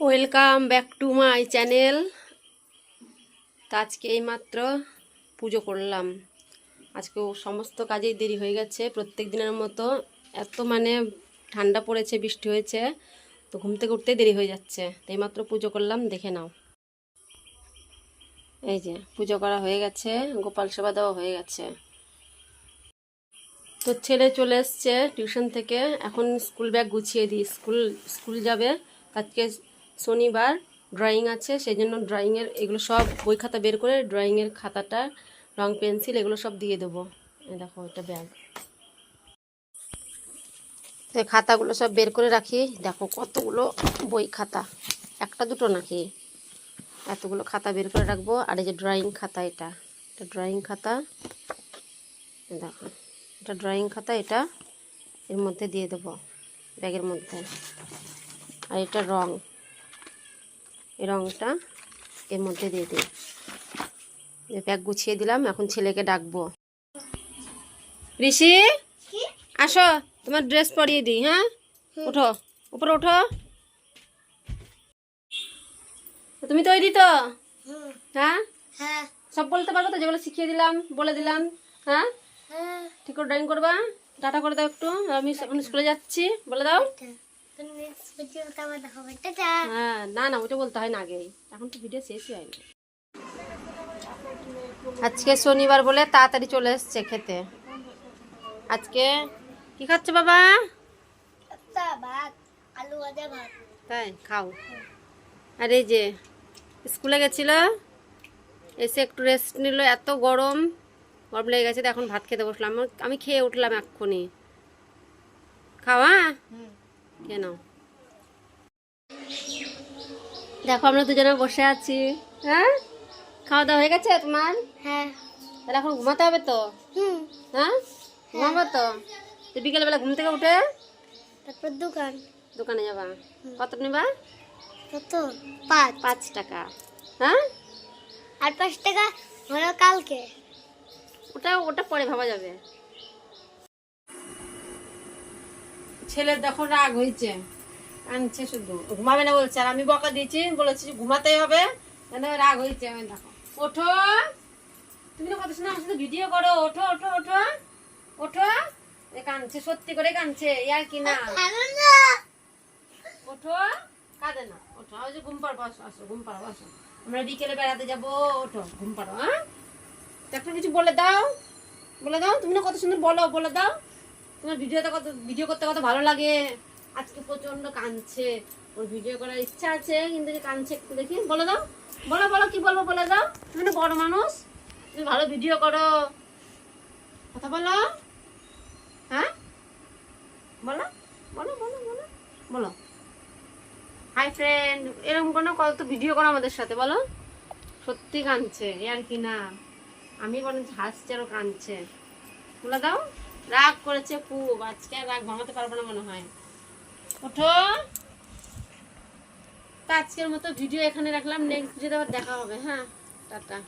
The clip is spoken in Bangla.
Welcome back to my channel আজকে এইমাত্র পুজো করলাম। আজকে সমস্ত কাজেই দেরি হয়ে গেছে। প্রত্যেক দিনের মতো এত মানে ঠান্ডা পড়েছে, বৃষ্টি হয়েছে, তো ঘুম থেকে দেরি হয়ে যাচ্ছে। তো এইমাত্র পুজো করলাম, দেখে নাও। এই যে, পুজো করা হয়ে গেছে, গোপাল সেবা দেওয়া হয়ে গেছে। তো ছেলে চলে এসছে টিউশন থেকে। এখন স্কুল ব্যাগ গুছিয়ে দিই। স্কুল স্কুল যাবে। আজকে শনিবার ড্রয়িং আছে সেই জন্য ড্রয়িংয়ের এগুলো সব বই খাতা বের করে ড্রয়িংয়ের খাতাটা, রং পেন্সিল এগুলো সব দিয়ে দেবো। দেখো এটা ব্যাগ খাতাগুলো সব বের করে রাখি। দেখো কতগুলো বই খাতা। একটা দুটো নাকি? এতগুলো খাতা বের করে রাখব। আর এই যে ড্রয়িং খাতা এটা। এটা ড্রয়িং খাতা। দেখো। এটা ড্রয়িং খাতা এটা। এর মধ্যে দিয়ে দেবো। ব্যাগের মধ্যে। আর এটা রং। রংটা এর মধ্যে দিয়ে দিই। ব্যাগ গুছিয়ে দিলাম এখন ছেলেকে ডাকবো। ঋষি আসো তোমার ড্রেস পরিয়ে দিই হ্যাঁ? ওঠো উপরে ওঠো। তুমি তৈরি তো? হ্যাঁ? হ্যাঁ। সব বলতে পারব তো যেগুলো শিখিয়ে দিলাম বলে দিলাম হ্যাঁ? হ্যাঁ। ঠিক করে ড্রয়িং করবা? টাটা করে দাও একটু আমি স্কুলে যাচ্ছি বলে দাও। হ্যাঁ না না, ওটা বলতে হয় না আগেই এখন তো ভিডিও শেষই হয়নি। আজকে শনিবার বলে তাড়াতাড়ি চলে এসছে খেতে। আজকে কি খাচ্ছে বাবা? তাই, খাও। আর এই যে, স্কুলে গেছিল, এসে একটু রেস্ট নিল, এত গরম। গরম লেগে গেছে এখন ভাত খেতে বসলাম। আমি খেয়ে উঠলাম এক্ষুনি। খাওয়া? নাও দেখো আমরা দুজনে বসে আছি। হ্যাঁ? খাওয়া দাওয়া হয়ে গেছে তোমার? হ্যাঁ। তাহলে এখন ঘুমাতে হবে তো? হুম। হ্যাঁ? ঘুমাবো তো? তো বিকেলবেলা ঘুম থেকে উঠে তারপর দোকান। দোকানে যাবা। কত নেবা? কত? পাঁচ। পাঁচ টাকা। হ্যাঁ? আর পাঁচ টাকা হলো কালকে। ওটা ওটা পরে ভাবা যাবে। ছেলের দেখো রাগ হয়েছে আনছে শুধু। ঘুমাবে না বলছে, আর আমি বকা দিয়েছি, বলেছি ঘুমাতেই হবে। কেন রাগ হয়েছে আমি দেখো। ওঠো। তুমি তো কত সময় আমার সাথে ভিডিও করো। ওঠো ওঠো ওঠো। ওঠো। কানছে সত্যি করে কানছে ইয়ার কি না। ওঠো। কাঁদে না। ওঠো, ওই যে ঘুম পাড়বো আসো আসো, ঘুম পাড়বো আসো আমরা বিকেলে বেড়াতে যাব, ওঠো, ঘুম পাড়ো হ্যাঁ? একটা কিছু বলে দাও। বলে দাও, তুমি না কত সুন্দর বলো, বলে দাও। তোমার ভিডিওতে কত ভিডিও করতে কত ভালো লাগে? আজকে প্রচণ্ড কাঁদছে। ওর ভিডিও করার ইচ্ছা আছে, কিন্তু কাঁদছে একটু দেখি। বলে দাও। বলো বলো, কি বলব বলে দাও। তুমি না বড় মানুষ। তুমি ভালো ভিডিও করো। কথা বলো। হ্যাঁ? বলো বলো বলো বলো বলো। হাই ফ্রেন্ড এরকম কোনো কত ভিডিও করো আমাদের সাথে, বলো। সত্যি কাঁদছে, এ আর কি না। আমি বরং হাসছে আরও কাঁদছে। বলে দাও। রাগ করেছে খুব, আজকে রাগ ভাঙাতে পারব না মনে হয়। ওঠো। আজকের মতো ভিডিও এখানে রাখলাম নেক্সট ভিডিওতে আবার দেখা হবে হ্যাঁ? টাটা।